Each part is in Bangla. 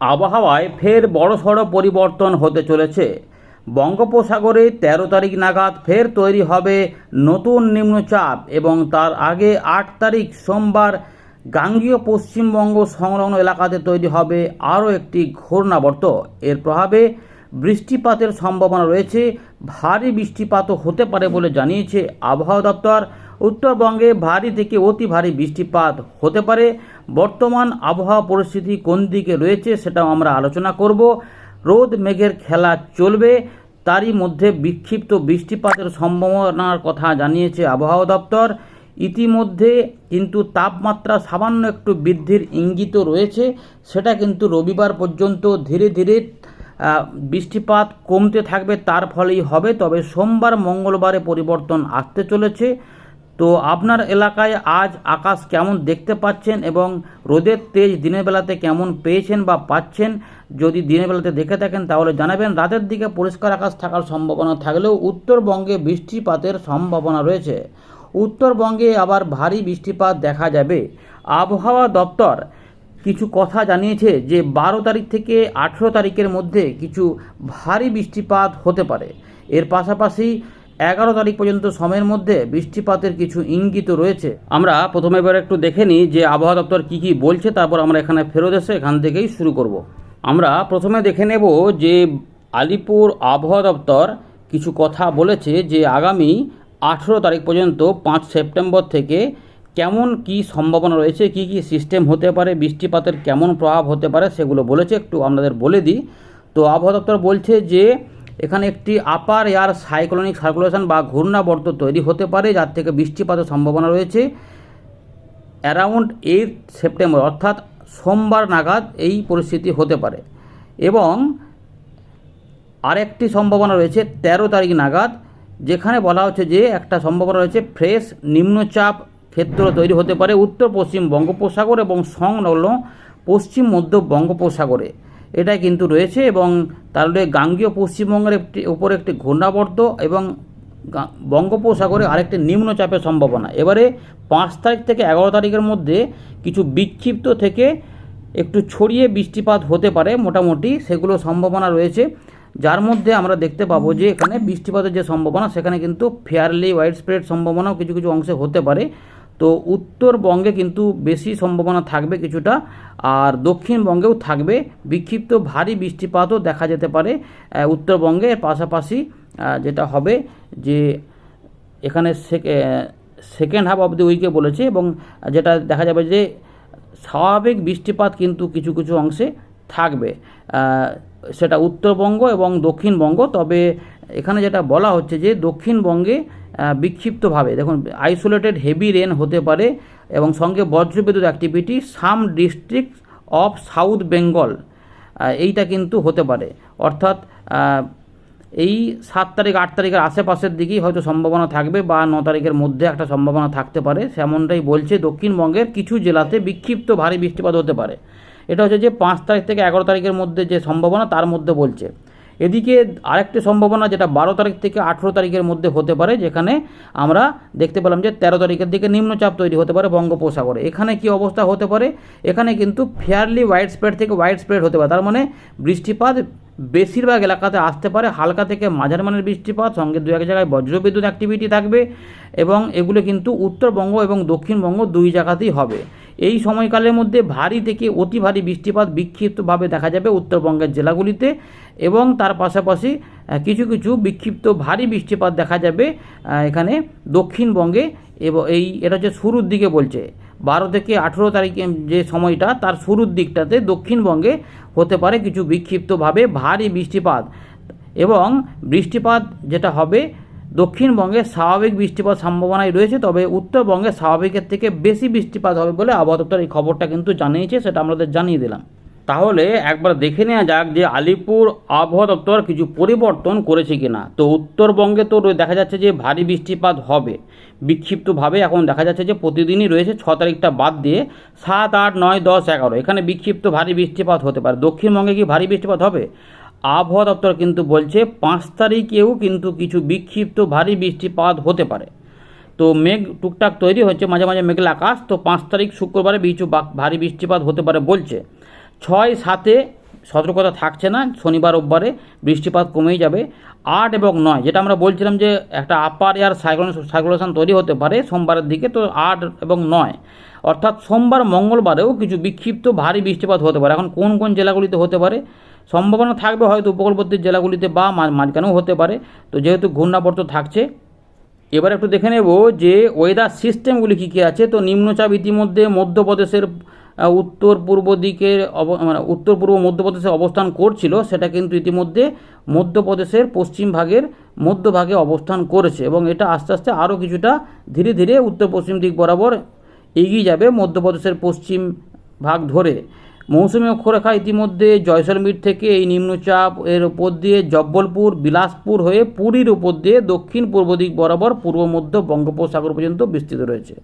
আবহাওয়ায় ফের বড়সড় পরিবর্তন হতে চলেছে। বঙ্গোপসাগরে তেরো তারিখ নাগাদ ফের তৈরি হবে নতুন নিম্নচাপ এবং তার আগে আট তারিখ সোমবার গাঙ্গীয় পশ্চিমবঙ্গ সংলগ্ন এলাকাতে তৈরি হবে আরও একটি ঘূর্ণাবর্ত। এর প্রভাবে বৃষ্টিপাতের সম্ভাবনা রয়েছে। ভারী বৃষ্টিপাতও হতে পারে বলে জানিয়েছে আবহাওয়া দপ্তর। উত্তরবঙ্গে ভারী থেকে অতি ভারী বৃষ্টিপাত হতে পারে। বর্তমান আবহাওয়া পরিস্থিতি কোন দিকে রয়েছে সেটাও আমরা আলোচনা করব। রোদ মেঘের খেলা চলবে, তারই মধ্যে বিক্ষিপ্ত বৃষ্টিপাতের সম্ভাবনার কথা জানিয়েছে আবহাওয়া দপ্তর। ইতিমধ্যে কিন্তু তাপমাত্রা সামান্য একটু বৃদ্ধির ইঙ্গিত রয়েছে। সেটা কিন্তু রবিবার পর্যন্ত ধীরে ধীরে বৃষ্টিপাত কমতে থাকবে, তার ফলেই হবে। তবে সোমবার মঙ্গলবারে পরিবর্তন আসতে চলেছে। তো আপনার এলাকায় আজ আকাশ কেমন দেখতে পাচ্ছেন এবং রোদের তেজ দিনের বেলাতে কেমন পেয়েছেন বা পাচ্ছেন? যদি দিনের বেলাতে দেখে থাকেন, তাহলে জানাবেন। রাতের দিকে পরিষ্কার আকাশ থাকার সম্ভাবনা থাকলেও উত্তরবঙ্গে বৃষ্টিপাতের সম্ভাবনা রয়েছে। উত্তরবঙ্গে আবার ভারী বৃষ্টিপাত দেখা যাবে। আবহাওয়া দপ্তর কিছু কথা জানিয়েছে যে বারো তারিখ থেকে আঠেরো তারিখের মধ্যে কিছু ভারী বৃষ্টিপাত হতে পারে। এর পাশাপাশি এগারো তারিখ পর্যন্ত সময়ের মধ্যে বৃষ্টিপাতের কিছু ইঙ্গিত রয়েছে। আমরা প্রথমে এবার একটু দেখে নিই যে আবহাওয়া দপ্তর কী কী বলছে, তারপর আমরা এখানে ফেরত এসে এখান থেকেই শুরু করব। আমরা প্রথমে দেখে নেব যে আলিপুর আবহাওয়া দপ্তর কিছু কথা বলেছে যে আগামী আঠেরো তারিখ পর্যন্ত পাঁচ সেপ্টেম্বর থেকে কেমন কি সম্ভাবনা রয়েছে, কি কি সিস্টেম হতে পারে, বৃষ্টিপাতের কেমন প্রভাব হতে পারে সেগুলো বলেছে, একটু আপনাদের বলে দিই। তো আবহাওয়া দপ্তর বলছে যে, এখানে একটি আপার এয়ার সাইক্লোনিক সার্কুলেশন বা ঘূর্ণাবর্ত তৈরি হতে পারে, যার থেকে বৃষ্টিপাতের সম্ভাবনা রয়েছে। অ্যারাউন্ড এইট সেপ্টেম্বর অর্থাৎ সোমবার নাগাদ এই পরিস্থিতি হতে পারে। এবং আরেকটি সম্ভাবনা রয়েছে, তেরো তারিখ নাগাদ, যেখানে বলা হচ্ছে যে, একটা সম্ভাবনা রয়েছে ফ্রেশ নিম্নচাপ ক্ষেত্র তৈরি হতে পারে উত্তর, পশ্চিম বঙ্গোপসাগর এবং সংলগ্ন পশ্চিম মধ্য বঙ্গোপসাগরে। এটা কিন্তু রয়েছে এবং তার হলে গাঙ্গীয় পশ্চিমবঙ্গের একটি, উপরে একটি ঘূর্ণাবর্ত এবং বঙ্গোপসাগরে আরেকটি নিম্নচাপের সম্ভাবনা। এবারে পাঁচ তারিখ থেকে এগারো তারিখের মধ্যে কিছু বিক্ষিপ্ত থেকে একটু ছড়িয়ে বৃষ্টিপাত হতে পারে মোটামুটি, সেগুলো সম্ভাবনা রয়েছে। যার মধ্যে আমরা দেখতে পাবো যে এখানে বৃষ্টিপাতের যে সম্ভাবনা, সেখানে কিন্তু ফেয়ারলি ওয়াইড স্প্রেড সম্ভাবনাও কিছু কিছু অংশে হতে পারে। তো উত্তরবঙ্গে কিন্তু বেশি সম্ভাবনা থাকবে কিছুটা, আর দক্ষিণবঙ্গেও থাকবে। বিক্ষিপ্ত ভারী বৃষ্টিপাতও দেখা যেতে পারে উত্তরবঙ্গে। পাশাপাশি যেটা হবে যে এখানে সেকেন্ড হাফ অফ দ্য উইকে বলেছে, এবং যেটা দেখা যাবে যে স্বাভাবিক বৃষ্টিপাত কিন্তু কিছু কিছু অংশে থাকবে। সেটা উত্তরবঙ্গ এবং দক্ষিণবঙ্গ, তবে এখানে যেটা বলা হচ্ছে যে দক্ষিণবঙ্গে বিক্ষিপ্তভাবে, দেখুন আইসোলেটেড হেভি রেন হতে পারে এবং সঙ্গে বজ্রবিদ্যুৎ activity some district of south Bengal এইটা কিন্তু হতে পারে। অর্থাৎ এই সাত তারিখ, আট তারিখের আশেপাশের দিকেই হয়তো সম্ভাবনা থাকবে বা ন তারিখের মধ্যে একটা সম্ভাবনা থাকতে পারে। সেমনটাই বলছে দক্ষিণবঙ্গের কিছু জেলাতে বিক্ষিপ্ত ভারী বৃষ্টিপাত হতে পারে। এটা হচ্ছে যে পাঁচ তারিখ থেকে এগারো তারিখের মধ্যে যে সম্ভাবনা, তার মধ্যে বলছে। এদিকে আরেকটি সম্ভাবনা যেটা বারো তারিখ থেকে আঠেরো তারিখের মধ্যে হতে পারে, যেখানে আমরা দেখতে পেলাম যে তেরো তারিখের দিকে নিম্নচাপ তৈরি হতে পারে বঙ্গোপসাগরে। এখানে কি অবস্থা হতে পারে? এখানে কিন্তু ফেয়ারলি ওয়াইড স্প্রেড থেকে ওয়াইড স্প্রেড হতে পারে। তার মানে বৃষ্টিপাত বেশিরভাগ এলাকাতে আসতে পারে। হালকা থেকে মাঝারি মানের বৃষ্টিপাত, সঙ্গে দু এক জায়গায় বজ্রবিদ্যুৎ অ্যাক্টিভিটি থাকবে এবং এগুলো কিন্তু উত্তরবঙ্গ এবং দক্ষিণবঙ্গ দুই জায়গাতেই হবে। এই সময়কালের মধ্যে ভারী থেকে অতি ভারী বৃষ্টিপাত বিক্ষিপ্তভাবে দেখা যাবে উত্তরবঙ্গের জেলাগুলিতে এবং তার পাশাপাশি কিছু কিছু বিক্ষিপ্ত ভারী বৃষ্টিপাত দেখা যাবে এখানে দক্ষিণবঙ্গে এবং এই, এটা হচ্ছে শুরুর দিকে বলছে। বারো থেকে আঠেরো তারিখে যে সময়টা, তার শুরুর দিকটাতে দক্ষিণবঙ্গে হতে পারে কিছু বিক্ষিপ্তভাবে ভারী বৃষ্টিপাত এবং বৃষ্টিপাত যেটা হবে দক্ষিণবঙ্গে স্বাভাবিক বৃষ্টিপাত সম্ভাবনাই রয়েছে, তবে উত্তরবঙ্গে স্বাভাবিকের থেকে বেশি বৃষ্টিপাত হবে বলে আবহাওয়া দপ্তর এই খবরটা কিন্তু জানিয়েছে, সেটা আমাদের জানিয়ে দিলাম। তাহলে একবার দেখে নেওয়া যাক যে আলিপুর আবহাওয়া দপ্তর কিছু পরিবর্তন করেছে কিনা। তো উত্তরবঙ্গে তো দেখা যাচ্ছে যে ভারী বৃষ্টিপাত হবে। বিক্ষিপ্তভাবে এখন দেখা যাচ্ছে যে প্রতিদিনই রয়েছে ছ তারিখটা বাদ দিয়ে সাত, আট, নয়, দশ, এগারো। এখানে বিক্ষিপ্ত ভারী বৃষ্টিপাত হতে পারে। দক্ষিণবঙ্গে কি ভারী বৃষ্টিপাত হবে? আবহাওয়া দপ্তর কিন্তু বলছে, পাঁচ তারিখেও কিন্তু কিছু বিক্ষিপ্ত ভারী বৃষ্টিপাত হতে পারে। তো মেঘ টুকটাক তৈরি হচ্ছে, মাঝে মাঝে মেঘলা আকাশ, তো পাঁচ তারিখ শুক্রবারে কিছু ভারী বৃষ্টিপাত হতে পারে বলছে। ছয় সাতে সতর্কতা থাকছে না, শনিবার, রোববারে বৃষ্টিপাত কমেই যাবে। আট এবং নয়, যেটা আমরা বলছিলাম যে একটা আপার এয়ার সাইক্লোন সার্কুলেশন তৈরি হতে পারে সোমবারের দিকে, তো আট এবং নয়। অর্থাৎ সোমবার, মঙ্গলবারেও কিছু বিক্ষিপ্ত ভারী বৃষ্টিপাত হতে পারে। এখন কোন কোন জেলাগুলিতে হতে পারে? সম্ভাবনা থাকবে হয়তো উপকূলবর্তী জেলাগুলিতে বা মাঝখানেও হতে পারে। তো যেহেতু ঘূর্ণাবর্ত থাকছে, এবার একটু দেখে নেব যে ওয়েদার সিস্টেমগুলি কী কী আছে। তো নিম্নচাপ ইতিমধ্যে মধ্যপ্রদেশের উত্তর পূর্ব দিকের অব মানে উত্তর পূর্ব মধ্যপ্রদেশে অবস্থান করছিল, সেটা কিন্তু ইতিমধ্যে মধ্যপ্রদেশের পশ্চিম ভাগের মধ্যভাগে অবস্থান করেছে এবং এটা আস্তে আস্তে আরও কিছুটা ধীরে ধীরে উত্তর পশ্চিম দিক বরাবর এগিয়ে যাবে মধ্যপ্রদেশের পশ্চিম ভাগ ধরে। মৌসুমী অক্ষরেখা ইতিমধ্যে জয়সলমীর থেকে এই নিম্নচাপ এর উপর দিয়ে জব্বলপুর, বিলাসপুর হয়ে পুরীর উপর দিয়ে দক্ষিণ পূর্ব দিক বরাবর পূর্ব মধ্য বঙ্গোপসাগর পর্যন্ত বিস্তৃত রয়েছে।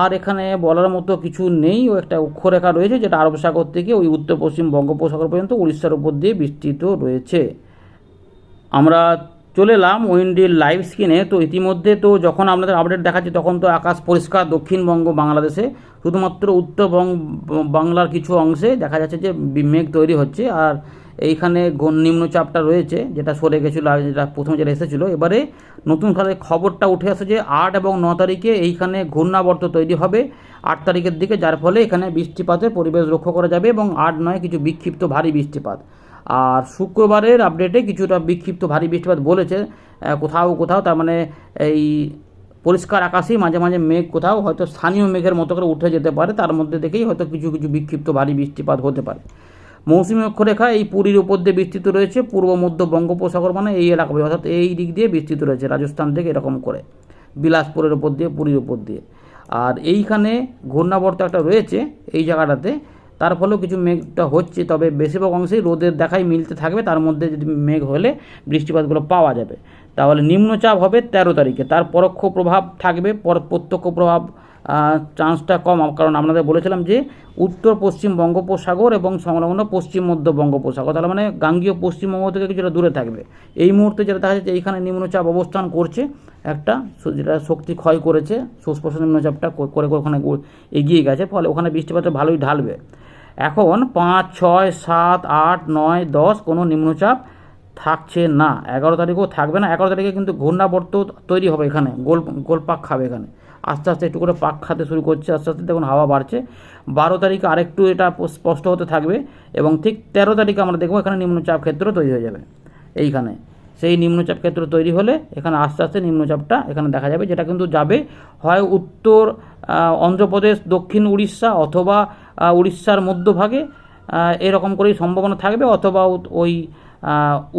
আর এখানে বলার মতো কিছু নেই, ও একটা অক্ষরেখা রয়েছে যেটা আরব সাগর থেকে ওই উত্তর পশ্চিম বঙ্গোপসাগর পর্যন্ত উড়িষ্যার উপর দিয়ে বিস্তৃত রয়েছে। আমরা চলে এলাম উইন্ডির লাইভ স্ক্রিনে তো ইতিমধ্যে তো যখন আপনাদের আপডেট দেখাচ্ছি, তখন তো আকাশ পরিষ্কার, দক্ষিণবঙ্গ, বাংলাদেশে। শুধুমাত্র উত্তরবঙ্গ, বাংলার কিছু অংশে দেখা যাচ্ছে যে মেঘ তৈরি হচ্ছে। আর এইখানে নিম্নচাপটা রয়েছে, যেটা সরে গেছিল আর যেটা প্রথমে যেটা এসেছিল। এবারে নতুন করে খবরটা উঠে আসে যে আট এবং ন তারিখে এইখানে ঘূর্ণাবর্ত তৈরি হবে আট তারিখের দিকে, যার ফলে এখানে বৃষ্টিপাতের পরিবেশ লক্ষ্য করা যাবে এবং আট নয় কিছু বিক্ষিপ্ত ভারী বৃষ্টিপাত। আর শুক্রবারের আপডেটে কিছুটা বিক্ষিপ্ত ভারী বৃষ্টিপাত বলেছে কোথাও কোথাও, তার মানে এই পরিষ্কার আকাশেই মাঝে মাঝে মেঘ কোথাও, হয়তো স্থানীয় মেঘের মতো করে উঠে যেতে পারে, তার মধ্যে থেকেই হয়তো কিছু কিছু বিক্ষিপ্ত ভারী বৃষ্টিপাত হতে পারে। মৌসুমী অক্ষরেখা, এই পুরীর উপর দিয়ে বিস্তৃত রয়েছে, পূর্ব, মধ্য বঙ্গোপসাগর মানে এই এলাকা অর্থাৎ এই দিক দিয়ে বিস্তৃত রয়েছে, রাজস্থান থেকে এরকম করে, বিলাসপুরের উপর দিয়ে, পুরীর উপর দিয়ে। আর এইখানে ঘূর্ণাবর্ত একটা রয়েছে, এই জায়গাটাতে তার ফলেও কিছু মেঘটা হচ্ছে, তবে বেশিরভাগ অংশেই রোদের দেখাই মিলতে থাকবে। তার মধ্যে যদি মেঘ হলে বৃষ্টিপাতগুলো পাওয়া যাবে। তাহলে নিম্নচাপ হবে তেরো তারিখে। তার পরোক্ষ প্রভাব থাকবে, পর প্রত্যক্ষ প্রভাব চান্সটা কম কারণ আপনাদের বলেছিলাম যে উত্তর, পশ্চিম বঙ্গোপসাগর এবং সংলগ্ন পশ্চিম মধ্য বঙ্গোপসাগর তাহলে মানে গাঙ্গীয় পশ্চিমবঙ্গ থেকে কিছুটা দূরে থাকবে। এই মুহূর্তে যেটা দেখা যাচ্ছে এইখানে নিম্নচাপ অবস্থান করছে। একটা যেটা শক্তি ক্ষয় করেছে সুস্পষ্ট নিম্নচাপটা করে করে ওখানে এগিয়ে গেছে, ফলে ওখানে বৃষ্টিপাতটা ভালোই ঢালবে। এখন পাঁচ, ছয়, সাত, আট, নয়, দশ কোনো নিম্নচাপ থাকছে না। এগারো তারিখও থাকবে না। এগারো তারিখে কিন্তু ঘূর্ণাবর্ত তৈরি হবে এখানে। গোল গোল পাক খাবে এখানে। আস্তে আস্তে একটু করে পাক খাতে শুরু করছে। আস্তে আস্তে দেখুন হাওয়া বাড়ছে। বারো তারিখে আরেকটু এটা স্পষ্ট হতে থাকবে এবং ঠিক তেরো তারিখে আমরা দেখব এখানে নিম্নচাপ ক্ষেত্র তৈরি হয়ে যাবে এইখানে। সেই নিম্নচাপ ক্ষেত্র তৈরি হলে এখানে আস্তে আস্তে নিম্নচাপটা এখানে দেখা যাবে। যেটা কিন্তু যাবে হয় উত্তর অন্ধ্রপ্রদেশ, দক্ষিণ উড়িষ্যা অথবা উড়িষ্যার মধ্যভাগে এরকম করেই সম্ভাবনা থাকবে, অথবা ওই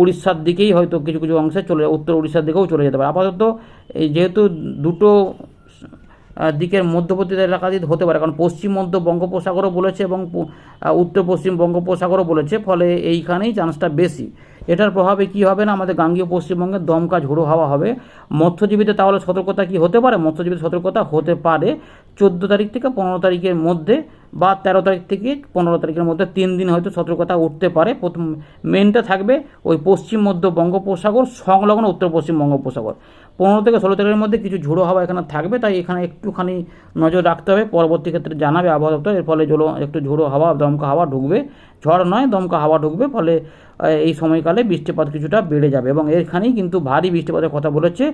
উড়িষ্যার দিকেই হয়তো কিছু কিছু অংশে চলে, উত্তর উড়িষ্যার দিকেও চলে যেতে পারে। আপাতত এই যেহেতু দুটো দিকের মধ্যবর্তী এলাকা হতে পারে, কারণ পশ্চিম মধ্য বঙ্গোপসাগরও বলেছে এবং উত্তর পশ্চিম বঙ্গোপসাগরও বলেছে, ফলে এইখানেই চান্সটা বেশি। এটার প্রভাবে কি হবে না? আমাদের গাঙ্গীয় পশ্চিমবঙ্গে দমকা ঝোড়ো হাওয়া হবে। মৎস্যজীবীদের তাহলে সতর্কতা কি হতে পারে? মৎস্যজীবীদের সতর্কতা হতে পারে চোদ্দ তারিখ থেকে পনেরো তারিখের মধ্যে বা তেরো তারিখ থেকে পনেরো তারিখের মধ্যে। তিন দিন হয়তো সতর্কতা উঠতে পারে। প্রথম মেনটা থাকবে ওই পশ্চিম মধ্য বঙ্গোপসাগর, সংলগ্ন উত্তর পশ্চিম বঙ্গোপসাগর। পনেরো থেকে ষোলো তারিখের মধ্যে কিছু ঝোড়ো হাওয়া এখানে থাকবে, তাই এখানে একটুখানি নজর রাখতে হবে। পরবর্তী ক্ষেত্রে জানাবে আবহাওয়া দপ্তর, এর ফলে জল একটু ঝোড়ো হাওয়া, দমকা হাওয়া ঢুকবে। ঝড় নয়, দমকা হাওয়া ঢুকবে, ফলে এই সময়কালে বৃষ্টিপাত কিছুটা বেড়ে যাবে। এবং এখানেই কিন্তু ভারী বৃষ্টিপাতের কথা বলেছে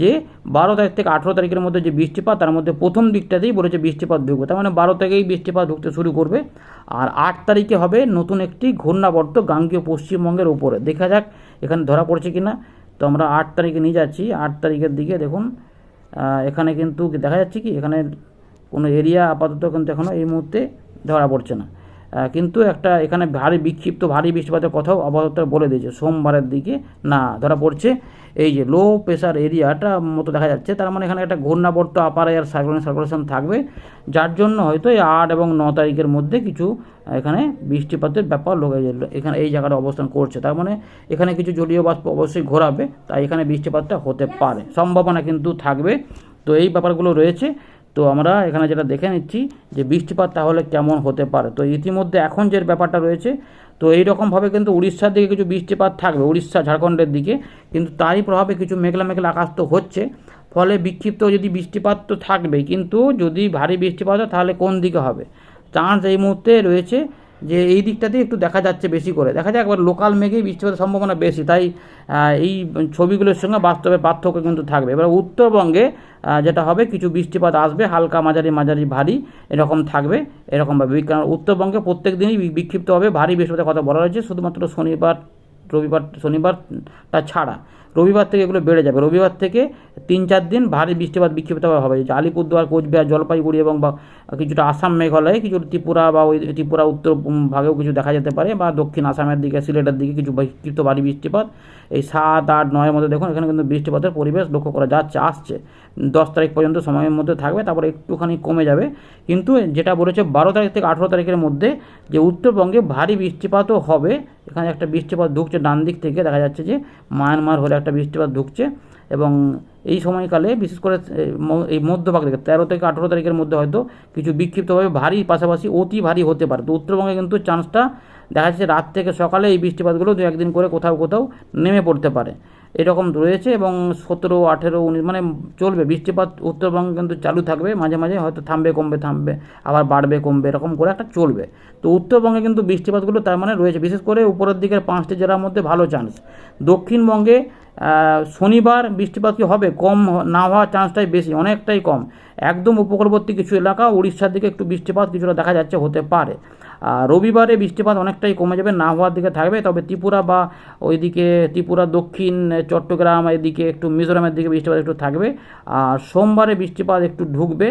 যে, বারো তারিখ থেকে আঠেরো তারিখের মধ্যে যে বৃষ্টিপাত, তার মধ্যে প্রথম দিকটাতেই বলেছে বৃষ্টিপাত ঢুকবে। তার মানে বারো থেকেই বৃষ্টিপাত ঢুকতে শুরু করবে। আর আট তারিখে হবে নতুন একটি ঘূর্ণাবর্ত গাঙ্গীয় পশ্চিমবঙ্গের উপরে। দেখা যাক এখানে ধরা পড়ছে কিনা। তো আমরা আট তারিখে নিয়ে যাচ্ছি। আট তারিখের দিকে দেখুন এখানে কিন্তু দেখা যাচ্ছে কি, এখানে কোনো এরিয়া আপাতত কিন্তু এখনও এই মুহূর্তে ধরা পড়ছে না। কিন্তু একটা এখানে ভারী বিক্ষিপ্ত, ভারী বৃষ্টিপাতের কথাও আবহাওয়া বলে দিয়েছে। সোমবারের দিকে না, ধরা পড়ছে এই যে লো প্রেশার এরিয়াটা মতো দেখা যাচ্ছে। তার মানে এখানে একটা ঘূর্ণাবর্ত আপার এয়ার সার্কুলেশন সার্কুলেশন থাকবে, যার জন্য হয়তো এই আট এবং ন তারিখের মধ্যে কিছু এখানে বৃষ্টিপাতের ব্যাপার লোক এখানে এই জায়গাটা অবস্থান করছে। তার মানে এখানে কিছু জলীয় বাষ্প অবশ্যই ঘোরাবে, তাই এখানে বৃষ্টিপাতটা হতে পারে। সম্ভাবনা কিন্তু থাকবে। তো এই ব্যাপারগুলো রয়েছে। তো আমরা এখানে যেটা দেখে নিচ্ছি যে বৃষ্টিপাত তাহলে কেমন হতে পারে। তো ইতিমধ্যে এখন যে ব্যাপারটা রয়েছে, তো এই রকমভাবে কিন্তু উড়িষ্যার দিকে কিছু বৃষ্টিপাত থাকবে, উড়িষ্যা, ঝাড়খণ্ডের দিকে। কিন্তু তারই প্রভাবে কিছু মেঘলা মেঘলা আকাশ তো হচ্ছে। ফলে বিক্ষিপ্ত যদি বৃষ্টিপাত তো থাকবেই, কিন্তু যদি ভারী বৃষ্টিপাত হয় তাহলে কোন দিকে হবে? চান্স এই মুহূর্তে রয়েছে যে এই দিকটাতে একটু দেখা যাচ্ছে বেশি করে। দেখা যায় একবার লোকাল মেঘেই বৃষ্টিপাতের সম্ভাবনা বেশি, তাই এই ছবিগুলোর সঙ্গে বাস্তবে পার্থক্য কিন্তু থাকবে। এবার উত্তরবঙ্গে যেটা হবে, কিছু বৃষ্টিপাত আসবে, হালকা, মাঝারি মাঝারি, ভারী এরকম থাকবে, এরকমভাবে। কারণ উত্তরবঙ্গে প্রত্যেক দিনই বিক্ষিপ্ত হবে, ভারী বৃষ্টিপাতের কথা বলা হয়েছে, শুধুমাত্র শনিবার, রবিবার, শনিবারটা ছাড়া। রবিবার থেকে এগুলো বেড়ে যাবে। রবিবার থেকে তিন চার দিন ভারী বৃষ্টিপাত বিক্ষিপ্ত হবে। যে আলিপুরদুয়ার, কোচবিহার, জলপাইগুড়ি এবং বা কিছুটা আসাম মেঘালয়ে, কিছু ত্রিপুরা বা ওই ত্রিপুরা উত্তর ভাগেও কিছু দেখা যেতে পারে বা দক্ষিণ আসামের দিকে, সিলেটের দিকে কিছু বিক্ষিপ্ত ভারী বৃষ্টিপাত। এই সাত, আট, নয়ের মধ্যে দেখুন এখানে কিন্তু বৃষ্টিপাতের পরিবেশ লক্ষ্য করা যাচ্ছে, আসছে। দশ তারিখ পর্যন্ত সময়ের মধ্যে থাকবে, তারপরে একটুখানি কমে যাবে। কিন্তু যেটা বলেছে বারো তারিখ থেকে আঠেরো তারিখের মধ্যে যে উত্তরবঙ্গে ভারী বৃষ্টিপাতও হবে, এখানে একটা বৃষ্টিপাত ঢুকছে ডান দিক থেকে, দেখা যাচ্ছে যে মায়ানমার হলে একটা বৃষ্টিপাত ঢুকছে এবং এই সময়কালে বিশেষ করে এই মধ্যভাগ থেকে, তেরো থেকে আঠেরো তারিখের মধ্যে হয়তো কিছু বিক্ষিপ্তভাবে ভারী পাশাপাশি অতি ভারী হতে পারে। তো উত্তরবঙ্গে কিন্তু চান্সটা দেখা যাচ্ছে রাত থেকে সকালে এই বৃষ্টিপাতগুলো দু একদিন করে কোথাও কোথাও নেমে পড়তে পারে। এরকম রয়েছে এবং সতেরো, আঠেরো, উনিশ মানে চলবে। বৃষ্টিপাত উত্তরবঙ্গে কিন্তু চালু থাকবে, মাঝে মাঝে হয়তো থামবে, কমবে, থামবে, আবার বাড়বে, কমবে, এরকম করে একটা চলবে। তো উত্তরবঙ্গে কিন্তু বৃষ্টিপাতগুলো তার মানে রয়েছে। বিশেষ করে উপরের দিকের পাঁচটি জেলার মধ্যে ভালো চান্স দক্ষিণবঙ্গে শনিবার বৃষ্টিপাত কি হবে? কম না হওয়ার চান্সটাই বেশি, অনেকটাই কম। একদম উপকূলবর্তী কিছু এলাকা উড়িষ্যার দিকে একটু বৃষ্টিপাত কিছুটা দেখা যাচ্ছে, হতে পারে। রবিবারে বৃষ্টিপাত অনেকটাই কমে যাবে, না হওয়ার দিকে থাকবে। তবে ত্রিপুরা বা ওইদিকে ত্রিপুরা, দক্ষিণ চট্টগ্রাম, এদিকে একটু মিজোরামের দিকে বৃষ্টিপাত একটু থাকবে। আর সোমবারে বৃষ্টিপাত একটু ঢুকবে।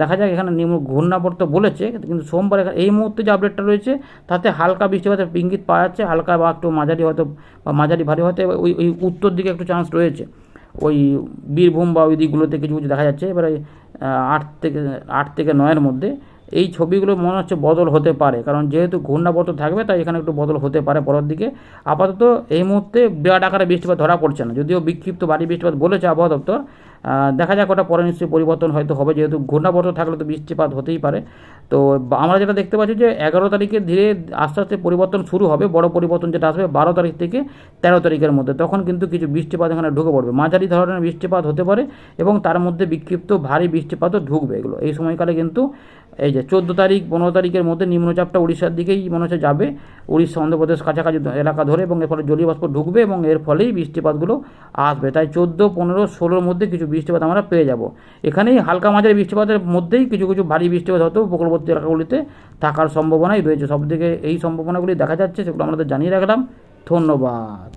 দেখা যাক, এখানে নিম্ন ঘূর্ণাবর্ত বলেছে, কিন্তু সোমবার এই মুহূর্তে যে আপডেটটা রয়েছে, তাতে হালকা বৃষ্টিপাতের ইঙ্গিত পাওয়া যাচ্ছে। হালকা বা একটু মাঝারি হয়তো, বা মাঝারি ভারী হয়তো ওই ওই উত্তর দিকে একটু চান্স রয়েছে। ওই বীরভূম বা ওই দিকগুলোতে কিছু কিছু দেখা যাচ্ছে। এবারে আট থেকে আট থেকে নয়ের মধ্যে এই ছবিগুলো মনে হচ্ছে বদল হতে পারে। কারণ যেহেতু ঘূর্ণাবর্ত থাকবে, তাই এখানে একটু বদল হতে পারে পরের দিকে। আপাতত এই মুহূর্তে বিরাট আকারে বৃষ্টিপাত ধরা পড়ছে না। যদিও বিক্ষিপ্ত বাড়ি বৃষ্টিপাত বলেছে আবহাওয়া দপ্তর দেখা যাক ওটা পরে নিশ্চয়ই পরিবর্তন হয়তো হবে, যেহেতু ঘূর্ণাবর্ত থাকলে তো বৃষ্টিপাত হতেই পারে। তো আমরা যেটা দেখতে পাচ্ছি যে এগারো তারিখে ধীরে আস্তে আস্তে পরিবর্তন শুরু হবে, বড় পরিবর্তন যেটা আসবে বারো তারিখ থেকে তেরো তারিখের মধ্যে। তখন কিন্তু কিছু বৃষ্টিপাত এখানে ঢুকে পড়বে। মাঝারি ধরনের বৃষ্টিপাত হতে পারে এবং তার মধ্যে বিক্ষিপ্ত ভারী বৃষ্টিপাতও ঢুকবে এগুলো। এই সময়কালে কিন্তু এই যে চোদ্দ তারিখ, পনেরো তারিখের মধ্যে নিম্নচাপটা উড়িষ্যার দিকেই মনে হচ্ছে যাবে। উড়িষ্যা, অন্ধ্রপ্রদেশ কাছাকাছি এলাকা ধরে এবং এর ফলে জলীয় বাষ্প ঢুকবে এবং এর ফলেই বৃষ্টিপাতগুলো আসবে। তাই চোদ্দ, পনেরো, ষোলোর মধ্যে কিছু বৃষ্টিপাত আমরা পেয়ে যাব। এখানেই হালকা মাঝারি বৃষ্টিপাতের মধ্যেই কিছু কিছু ভারী বৃষ্টিপাত হয়তো উপকূলবর্তী এলাকাগুলিতে থাকার সম্ভাবনাই রয়েছে। সবদিকে এই সম্ভাবনাগুলি দেখা যাচ্ছে, সেগুলো আমাদের জানিয়ে রাখলাম। ধন্যবাদ।